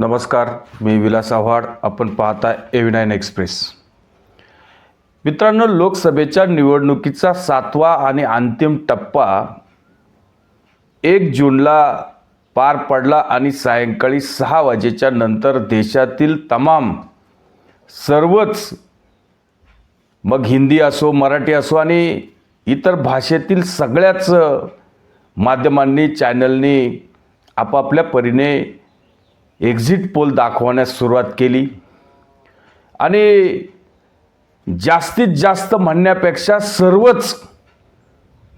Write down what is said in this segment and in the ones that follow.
नमस्कार मी विलास आव्हाड. आपण पाहता ए नाईन एक्सप्रेस मित्रांनो लोकसभेच्या निवडणुकीचा सातवा आणि अंतिम टप्पा एक जूनला पार पडला आणि सायंकाळी सहा वाजेच्या नंतर देशातील तमाम सर्वच मग हिंदी असो मराठी असो आणि इतर भाषेतील सगळ्याच माध्यमांनी चॅनलनी आपापल्या परीने एक्झिट पोल दाखवण्यास सुरुवात केली. आणि जास्तीत जास्त म्हणण्यापेक्षा सर्वच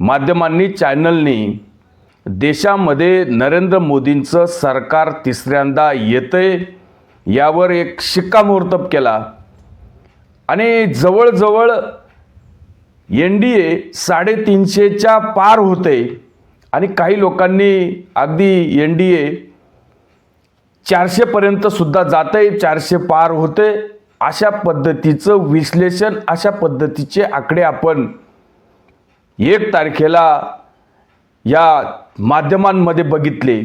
माध्यमांनी चॅनलनी देशामध्ये नरेंद्र मोदींचं सरकार तिसऱ्यांदा येतंय यावर एक शिक्कामोर्तब केला. आणि जवळजवळ एन डी ए साडेतीनशेच्या पार होते. आणि काही लोकांनी अगदी एन डी ए चारशेपर्यंत सुद्धा जात आहे चारशे पार होते अशा पद्धतीचं विश्लेषण अशा पद्धतीचे आकडे आपण एक तारखेला या माध्यमांमध्ये बघितले.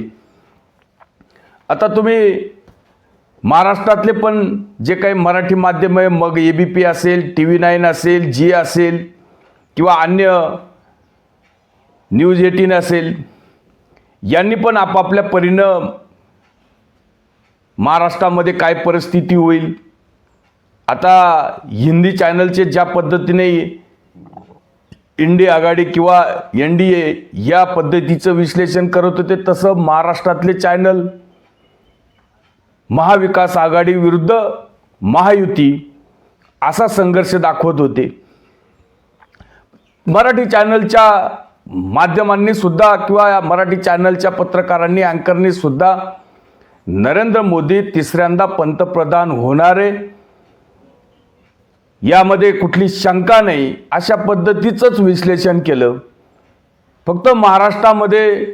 आता तुम्ही महाराष्ट्रातले पण जे काही मराठी माध्यम आहे मग ए बी पी असेल टी व्ही नाईन असेल जी असेल किंवा अन्य न्यूज एटीन असेल यांनी पण आपापल्या परीनं महाराष्ट्रामध्ये काय परिस्थिती होईल? आता हिंदी चॅनलचे ज्या पद्धतीने इंडिया आघाडी किंवा एन डी ए या पद्धतीचं विश्लेषण करत होते तसं महाराष्ट्रातले चॅनल महाविकास आघाडी विरुद्ध महायुती असा संघर्ष दाखवत होते. मराठी चॅनलच्या माध्यमांनी सुद्धा किंवा मराठी चॅनलच्या पत्रकारांनी अँकरनी सुद्धा नरेंद्र मोदी तिसऱ्यांदा पंतप्रधान होणारे यामध्ये कुठली शंका नाही अशा पद्धतीचंच विश्लेषण केलं. फक्त महाराष्ट्रामध्ये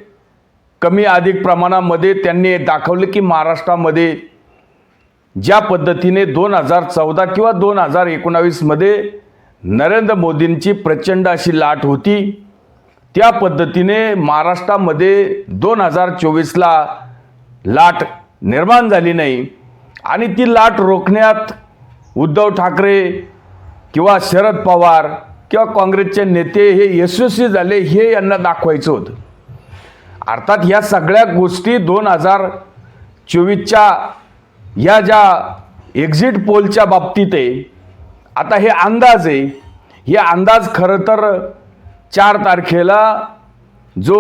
कमी अधिक प्रमाणामध्ये त्यांनी दाखवलं की महाराष्ट्रामध्ये ज्या पद्धतीने दोन हजार चौदा किंवा दोन हजार एकोणावीसमध्ये नरेंद्र मोदींची प्रचंड अशी लाट होती त्या पद्धतीने महाराष्ट्रामध्ये दोन हजार चोवीसला लाट निर्माण झाली नाही. आणि ती लाट रोखण्यात उद्धव ठाकरे किंवा शरद पवार किंवा काँग्रेसचे नेते हे यशस्वी झाले हे यांना दाखवायचं होतं. अर्थात ह्या सगळ्या गोष्टी दोन हजार चोवीसच्या या ज्या एक्झिट पोलच्या बाबतीत आहे आता हे अंदाज आहे. हे अंदाज खरं तर चार तारखेला जो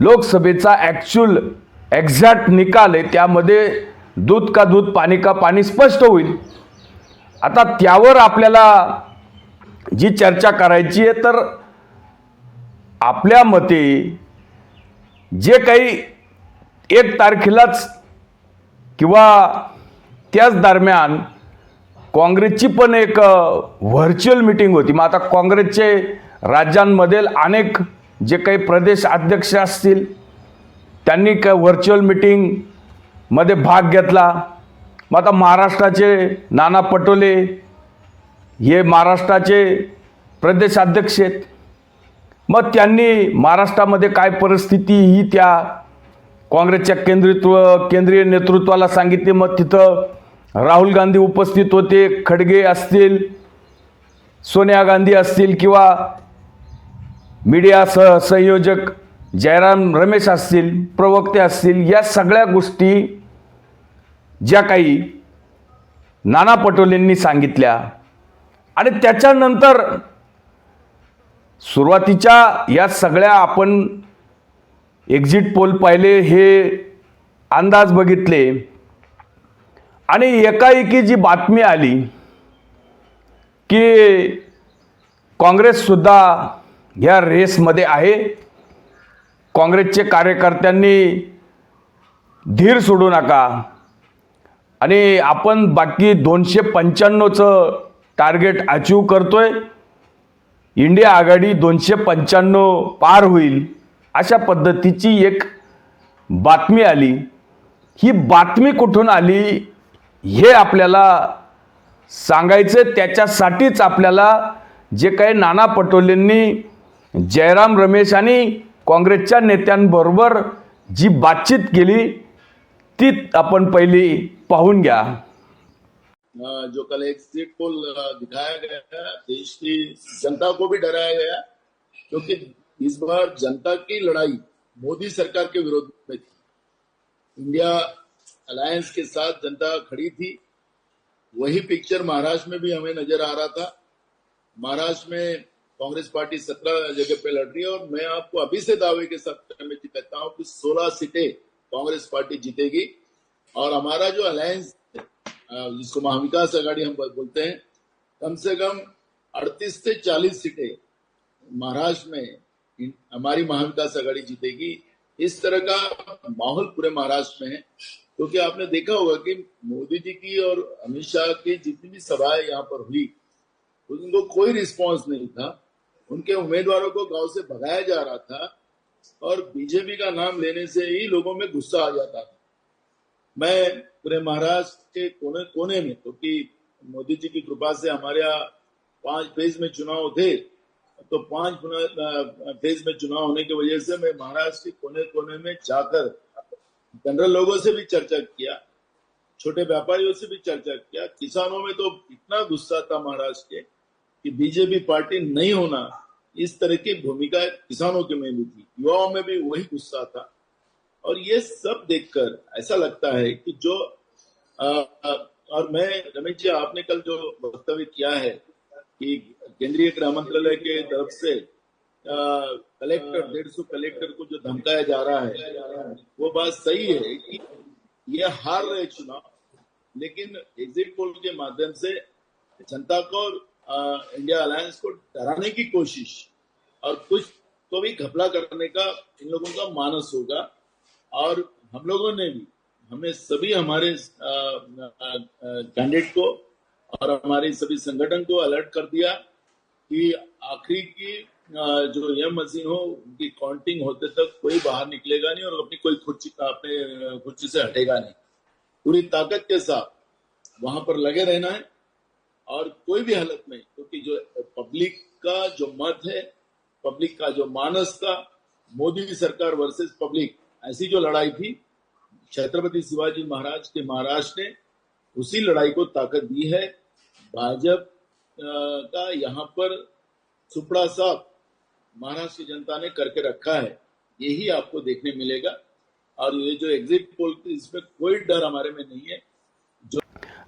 लोकसभेचा ॲक्च्युअल एक्झॅक्ट निकाल आहे त्यामध्ये दूध का दूध पाणी का पाणी स्पष्ट होईल. आता त्यावर आपल्याला जी चर्चा करायची आहे तर आपल्या मते जे काही एक तारखेलाच किंवा त्याच दरम्यान काँग्रेसची पण एक व्हर्च्युअल मिटिंग होती. मग आता काँग्रेसचे राज्यांमधील अनेक जे काही प्रदेश अध्यक्ष असतील त्यांनी क व्हर्च्युअल मिटिंगमध्ये भाग घेतला. मग आता महाराष्ट्राचे नाना पटोले हे महाराष्ट्राचे प्रदेशाध्यक्ष आहेत. मग त्यांनी महाराष्ट्रामध्ये काय परिस्थिती ही त्या काँग्रेसच्या केंद्रित्व केंद्रीय नेतृत्वाला सांगितले. मग तिथं राहुल गांधी उपस्थित होते खडगे असतील सोनिया गांधी असतील किंवा मीडिया सह संयोजक जयराम रमेश असतील प्रवक्ते असतील या सगळ्या गोष्टी ज्या काही नाना पटोलेंनी सांगितल्या आणि त्याच्यानंतर सुरुवातीच्या या सगळ्या आपण एक्झिट पोल पाहिले हे अंदाज बघितले. आणि एकाएकी जी बातमी आली की काँग्रेससुद्धा ह्या रेसमध्ये आहे. काँग्रेसचे कार्यकर्त्यांनी धीर सोडू नका. आणि आपण बाकी दोनशे पंच्याण्णवचं टार्गेट अचीव करतोय. इंडिया आघाडी दोनशे पंच्याण्णव पार होईल अशा पद्धतीची एक बातमी आली. ही बातमी कुठून आली हे आपल्याला सांगायचं त्याच्यासाठीच आपल्याला जे काही नाना पटोलेंनी जयराम रमेश आणि काँग्रेसच्या नेत्यांबरोबर जी बातचीत केली ती आपण पहिली पाहून घ्या. जो कल एक एग्जिट पोल दिखाया गया देश की जनता को भी डराया गया, क्योंकि इस बार जनता की लड़ाई मोदी सरकार के विरोध में थी। इंडिया अलायंस के साथ जनता खड़ी थी, वही पिक्चर महाराष्ट्र में भी हमें नज़र आ रहा था। महाराष्ट्र में कांग्रेस पार्टी सत्रह जगह पे लड़ रही है और मैं आपको अभी से दावे के साथ मैं कहता हूँ कि सोलह सीटें कांग्रेस पार्टी जीतेगी। और हमारा जो अलायंस जिसको महाविकास आघाड़ी हम बोलते हैं, कम से कम 38 से 40 सीटें महाराष्ट्र में हमारी महाविकास आघाड़ी जीतेगी। इस तरह का माहौल पूरे महाराष्ट्र में है। क्योंकि आपने देखा होगा कि मोदी जी की और अमित शाह की जितनी भी सभाएँ यहाँ पर हुई, उनको कोई रिस्पांस नहीं था। उनके उम्मीदवारों को गाँव से भगाया जा रहा था और बीजेपी का नाम लेने से ही लोगों में गुस्सा आ जाता था। मैं पूरे महाराष्ट्र के कोने कोने में, क्योंकि तो मोदी जी की कृपा से हमारे यहाँ पाँच फ़ेज़ में चुनाव थे तो पाँच फ़ेज़ में चुनाव होने की वजह से मैं महाराष्ट्र के कोने कोने में जाकर जनरल लोगों से भी चर्चा किया, छोटे व्यापारियों से भी चर्चा किया। किसानों में तो इतना गुस्सा था महाराष्ट्र के कि बीजेपी पार्टी नहीं होना इस तरह की भूमिका किसानों के में भी थी। युवाओं में भी वही गुस्सा था। और ये सब देखकर ऐसा लगता है कि जो अ, अ, और मैं रमेश जी आपने कल जो वक्तव्य किया है कि केंद्रीय गृह मंत्रालय के तरफ़ से अ, कलेक्टर डेढ़ सौ कलेक्टर को जो धमकाया जा रहा है वो बात सही है कि ये हार रहे चुनाव लेकिन एग्जिट पोल के माध्यम से जनता को इंडिया अलायंस को डराने की कोशिश और कुछ को भी घपला करने का इन लोगों का मानस होगा। और हम लोगों ने भी, हमें सभी हमारे कैंडिडेट को और हमारे सभी संगठन को अलर्ट कर दिया कि आखिरी की जो यह मशीन हो, उनकी काउंटिंग होते तक कोई बाहर निकलेगा नहीं और अपनी कोई खुर्ची, अपने, खुर्ची से हटेगा नहीं। पूरी ताकत के साथ वहाँ पर लगे रहना है। और कोई भी हालत में क्योंकि जो पब्लिक का जो मत है, पब्लिक का जो मानस था, मोदी सरकार वर्सेस पब्लिक, ऐसी जो लड़ाई थी, छत्रपति शिवाजी महाराज के महाराज ने उसी लड़ाई को ताकत दी है। भाजपा का यहाँ पर सुपड़ा साफ़ महाराष्ट्र की जनता ने करके रखा है, यही आपको देखने मिलेगा। और ये जो एग्जिट पोल इसमें कोई डर हमारे में नहीं है।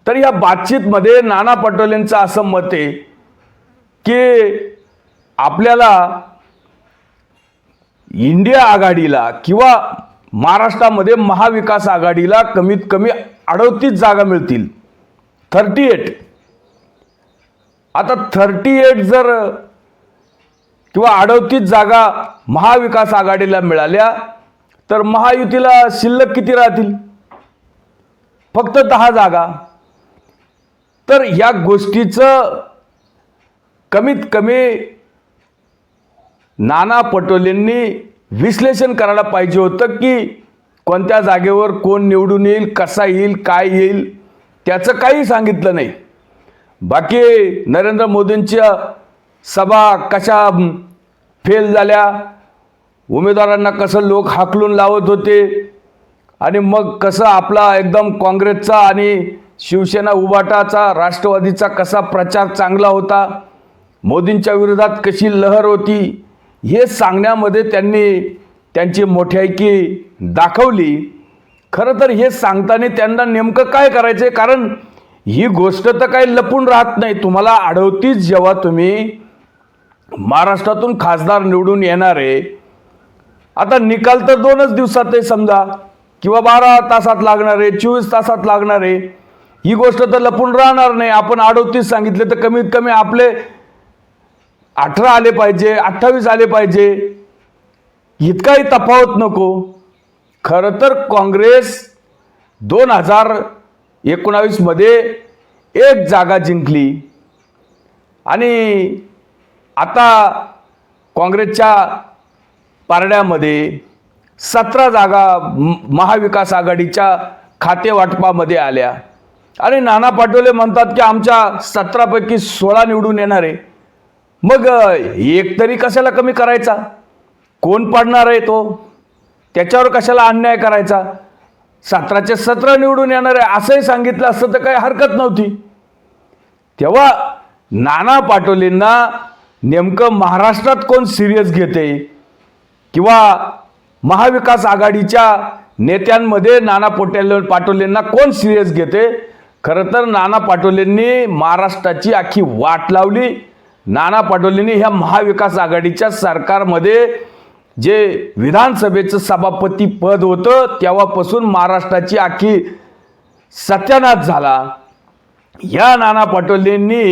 तर या बातचीतमध्ये नाना पटोलेंचं असं मत आहे की आपल्याला इंडिया आघाडीला किंवा महाराष्ट्रामध्ये महाविकास आघाडीला कमीत कमी अडतीस जागा मिळतील. Thirty eight. आता थर्टी एट जर किंवा अडतीस जागा महाविकास आघाडीला मिळाल्या तर महायुतीला शिल्लक किती राहतील? फक्त दहा जागा. तर या गोष्टीचं कमीत कमी नाना पटोलेंनी विश्लेषण करायला पाहिजे होतं की कोणत्या जागेवर कोण निवडून येईल कसा येईल काय येईल त्याचं काही सांगितलं नाही. बाकी नरेंद्र मोदींच्या सभा कशा फेल झाल्या उमेदवारांना कसं लोक हाकलून लावत होते आणि मग कसं आपला एकदम काँग्रेसचा आणि शिवसेना उभाटाचा राष्ट्रवादीचा कसा प्रचार चांगला होता? मोदींच्या विरोधात कशी लहर होती? हे सांगण्यामध्ये त्यांनी त्यांची मोठ्याकी दाखवली. खरं तर हे सांगताना त्यांना नेमकं काय करायचं आहे कारण ही गोष्ट तर काही लपून राहत नाही. तुम्हाला आढळतीच जेव्हा तुम्ही महाराष्ट्रातून खासदार निवडून येणार. आहे आता निकाल तर दोनच दिवसात आहे समजा. किंवा बारा तासात लागणार आहे चोवीस तासात लागणार आहे. ही गोष्ट तर लपून राहणार नाही. आपण अडोतीस सांगितले तर कमीत कमी आपले अठरा आले पाहिजे अठ्ठावीस आले पाहिजे. इतकाही तफावत नको. खरं तर काँग्रेस दोन हजार एकोणावीसमध्ये एक जागा जिंकली. आणि आता काँग्रेसच्या पारड्यामध्ये सतरा जागा महाविकास आघाडीच्या खातेवाटपामध्ये आल्या. आणि नाना पाटोले म्हणतात की आमच्या सतरापैकी सोळा निवडून येणार आहे. मग एक तरी कशाला कमी करायचा? कोण पाडणार आहे तो? त्याच्यावर कशाला अन्याय करायचा? सतराचे सतरा निवडून येणार आहे असंही सांगितलं असतं तर काही हरकत नव्हती. तेव्हा नाना पाटोलेंना नेमकं महाराष्ट्रात कोण सिरियस घेते? किंवा महाविकास आघाडीच्या नेत्यांमध्ये नाना पोटेल पाटोलेंना कोण सिरियस घेते? खरं तर नाना पाटोलेंनी महाराष्ट्राची आखी वाट लावली. नाना पाटोलेंनी ह्या महाविकास आघाडीच्या सरकारमध्ये जे विधानसभेचं सभापती पद होतं तेव्हापासून महाराष्ट्राची आखी सत्यानाश झाला. या नाना पाटोलेंनी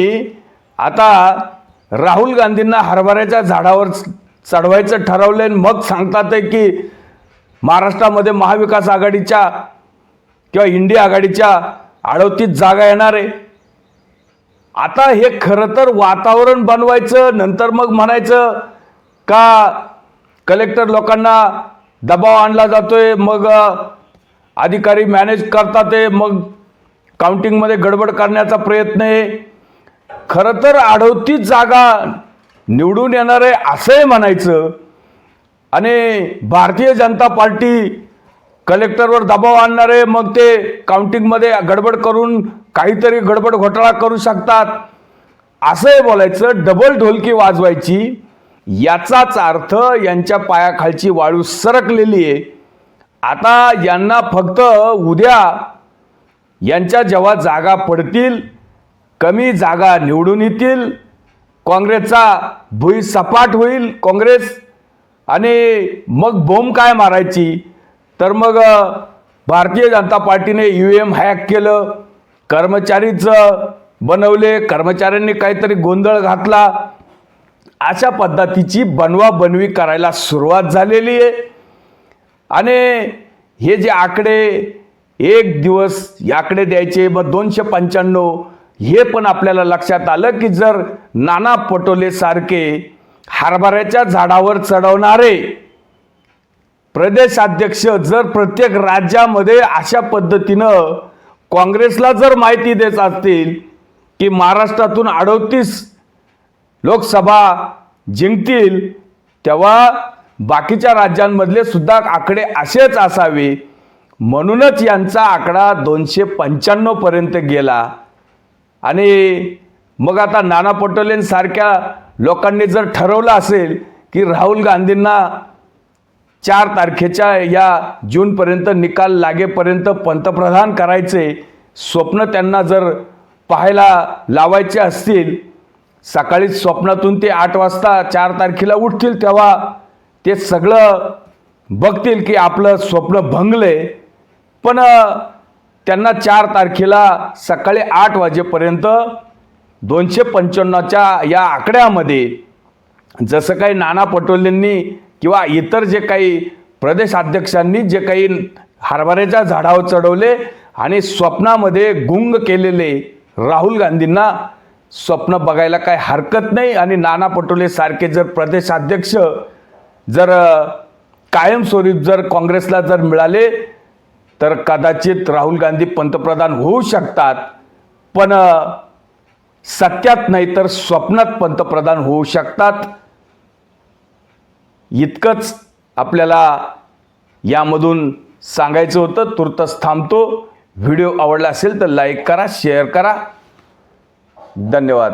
आता राहुल गांधींना हरभऱ्याच्या झाडावर चढवायचं ठरवलं आणि मग सांगतात आहे की महाराष्ट्रामध्ये महाविकास आघाडीच्या किंवा इंडिया आघाडीच्या आडवतीत जागा येणार आहे. आता हे खरं तर वातावरण बनवायचं नंतर मग म्हणायचं का कलेक्टर लोकांना दबाव आणला जातोय मग अधिकारी मॅनेज करतात आहे मग काउंटिंगमध्ये गडबड करण्याचा प्रयत्न आहे. खरं तर अडवतीच जागा निवडून येणार आहे असंही म्हणायचं. आणि भारतीय जनता पार्टी कलेक्टरवर दबाव आणणारे मग ते काउंटिंगमध्ये गडबड करून काहीतरी गडबड घोटाळा करू शकतात. असंही बोलायचं डबल ढोलकी वाजवायची याचाच अर्थ यांच्या पायाखालची वाळू सरकलेली आहे. आता यांना फक्त उद्या यांच्या जेव्हा जागा पडतील कमी जागा निवडून येतील काँग्रेसचा भुई सपाट होईल काँग्रेस आणि मग बोंब काय मारायची? तर मग भारतीय जनता पार्टीने यू एम हॅक केलं. कर्मचारीच बनवले. कर्मचाऱ्यांनी काहीतरी गोंधळ घातला. अशा पद्धतीची बनवाबनवी करायला सुरुवात झालेली आहे. आणि हे जे आकडे एक दिवस आकडे द्यायचे मग दोनशे पंच्याण्णव हे पण आपल्याला लक्षात आलं की जर नाना पटोले सारखे हरभऱ्याच्या झाडावर चढवणारे प्रदेशाध्यक्ष जर प्रत्येक राज्यामध्ये अशा पद्धतीनं काँग्रेसला जर माहिती देत असतील की महाराष्ट्रातून अडतीस लोकसभा जिंकतील तेव्हा बाकीच्या राज्यांमधले सुद्धा आकडे असेच असावे. म्हणूनच यांचा आकडा दोनशे पंच्याण्णवपर्यंत गेला. आणि मग आता नाना पटोलेंसारख्या लोकांनी जर ठरवलं असेल की राहुल गांधींना चार तारखेच्या या जूनपर्यंत निकाल लागेपर्यंत पंतप्रधान करायचे स्वप्न त्यांना जर पाहायला लावायचे असतील सकाळी स्वप्नातून ते आठ वाजता चार तारखेला उठतील तेव्हा ते सगळं बघतील की आपलं स्वप्न भंगले. पण त्यांना चार तारखेला सकाळी आठ वाजेपर्यंत दोनशे पंच्याण्णवच्या या आकड्यामध्ये जसं काही नाना पटोलेंनी किंवा इतर जे काही प्रदेशाध्यक्षांनी जे काही हरभऱ्याच्या झाडावर चढवले आणि स्वप्नामध्ये गुंग केलेले राहुल गांधींना स्वप्न बघायला काही हरकत नाही आणि नाना पटोले सारखे जर प्रदेशाध्यक्ष जर कायमस्वरूप जर काँग्रेसला जर मिळाले तर कदाचित राहुल गांधी पंतप्रधान होऊ शकतात. पण सत्यात नाही तर स्वप्नात पंतप्रधान होऊ शकतात. इतकंच आपल्याला यामधून सांगायचं होतं तुर्तच थांबतो. व्हिडिओ आवडला असेल तर लाईक करा शेअर करा. धन्यवाद.